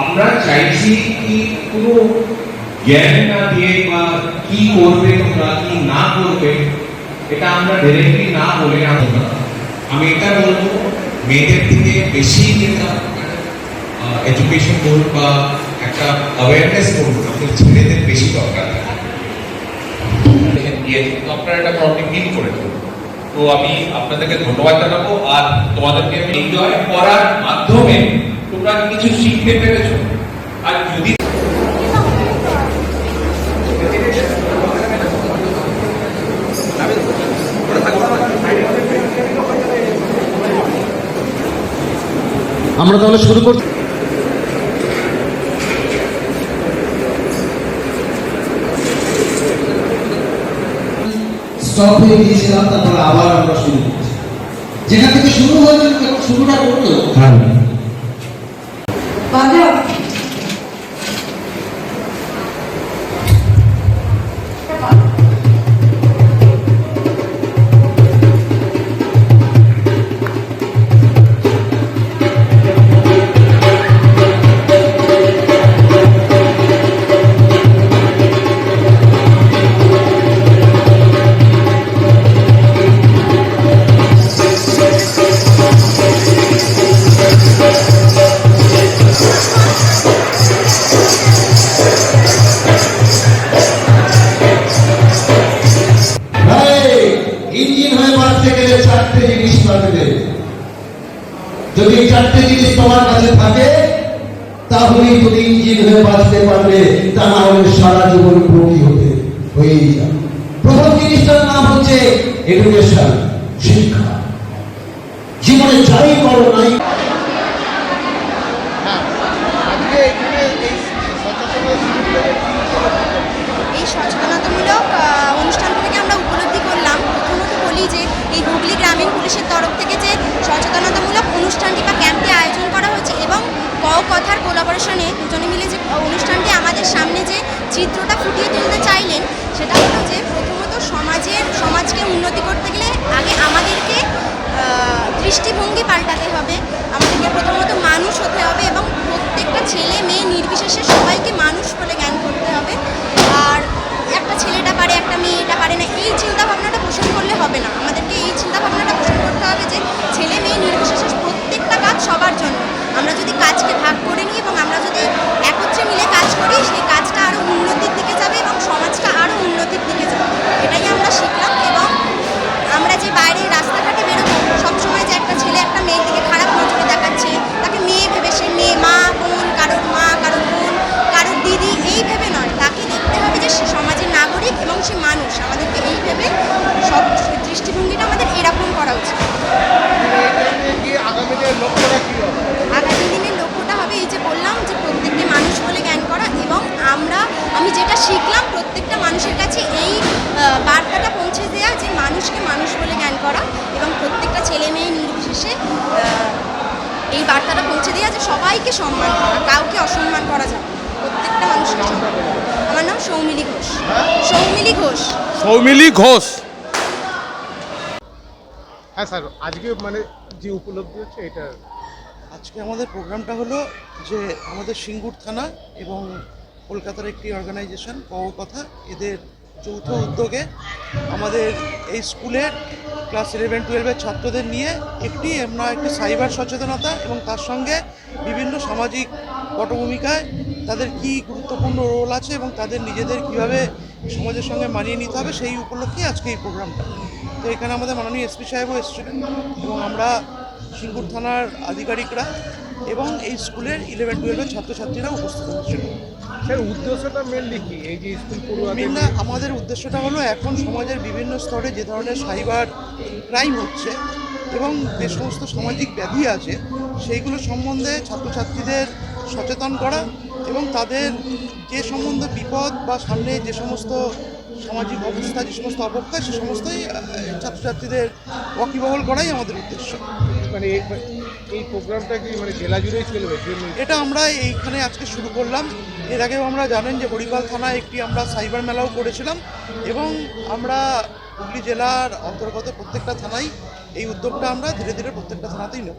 আমরা চাইছি কি কোনো জ্ঞান না দিয়ে বা কি করবে তোমরা, কি না করবে, এটা আমরা ডাইরেক্টলি না বলে আমরা আমি এটা বলব, মেয়েদের থেকে বেশি যেটা এডুকেশন বলুন বা একটা অ্যাওয়ারনেস বলুন আমাদের ছেলেদের বেশি দরকার। আপনারা এটা প্রবলেম মিট করে দেবেন তো আমি আপনাদেরকে ধন্যবাদ জানাব, আর তোমাদেরকে এনজয় করার মাধ্যমে তোমরা কিছু শিখতে পেরেছ? আর যদি আমরা তাহলে শুরু করছি। স্টপ হয়ে গিয়েছিলাম তারপর আবার আমরা শুরু করছি। যেখান থেকে শুরু হয়েছিল শুরুটা করল। বাজাও ইঞ্জিন তোমার কাছে থাকে, তাহলেই তুমি ইঞ্জিন হয়ে বাঁচতে পারবে, তা না হলে সারা জীবন প্রতি হতে হয়েই যাবে। প্রথম জিনিসটার নাম হচ্ছে এডুকেশন শিক্ষা। জীবনে যাই করো নাই তুলতে চাইলেন, সেটা হলো যে প্রথমত সমাজের, সমাজকে উন্নতি করতে গেলে আগে আমাদেরকে দৃষ্টিভঙ্গি পাল্টাতে হবে। আমাদেরকে প্রথমত মানুষ হতে হবে এবং প্রত্যেকটা ছেলে মেয়ে নির্বিশেষে আহ, এই বার্তাটা পৌঁছে দেওয়া যে সবাইকে সম্মান করা কাউকে অসম্মান করা যায় প্রত্যেকটা মানুষকে সম্মান করা। আমার নাম সৌমিলি ঘোষ। সৌমিলি ঘোষ। সৌমিলি ঘোষ। হ্যাঁ স্যার আজকে মানে যে উপলব্ধি হচ্ছে এটা আজকে আমাদের প্রোগ্রামটা হলো যে আমাদের সিঙ্গুর থানা এবং কলকাতার একটি অর্গানাইজেশন কথা এদের যৌথ উদ্যোগে আমাদের এই স্কুলের ক্লাস ইলেভেন টুয়েলভের ছাত্রদের নিয়ে একটি আমরা একটি সাইবার সচেতনতা এবং তার সঙ্গে বিভিন্ন সামাজিক পটভূমিকায় তাদের কি গুরুত্বপূর্ণ রোল আছে এবং তাদের নিজেদের কীভাবে সমাজের সঙ্গে মানিয়ে নিতে হবে সেই উপলক্ষে আজকে এই প্রোগ্রামটা। তো এখানে আমাদের মাননীয় এসপি সাহেবও এসেছিলেন এবং আমরা সিঙ্গুর থানার আধিকারিকরা এবং এই স্কুলের ইলেভেন টুয়েলভের ছাত্রছাত্রীরা উপস্থিত হচ্ছিল স্যার উদ্দেশ্যটা মেনলি কি? এই যে স্কুল পড়ুয়াদের আমাদের উদ্দেশ্যটা হলো এখন সমাজের বিভিন্ন স্তরে যে ধরনের সাইবার ক্রাইম হচ্ছে এবং যে সমস্ত সামাজিক ব্যাধি আছে সেইগুলো সম্বন্ধে ছাত্রছাত্রীদের সচেতন করা এবং তাদের যে সম্বন্ধ বিপদ বা সামনে যে সমস্ত সামাজিক অবস্থা যে সমস্ত অবক্ষয় সে সমস্তই ছাত্রছাত্রীদের ওয়াকিবহল করাই আমাদের উদ্দেশ্য। মানে এই- এই প্রোগ্রামটা কি মানে জেলা জুড়েই চলবে? এটা আমরা এইখানে আজকে শুরু করলাম। এর আগেও আমরা জানেন যে হরিপাল থানায় একটি আমরা সাইবার মেলাও করেছিলাম এবং আমরা হুগলি জেলার অন্তর্গত প্রত্যেকটা থানায় এই উদ্যোগটা আমরা ধীরে ধীরে প্রত্যেকটা থানাতেই নেব।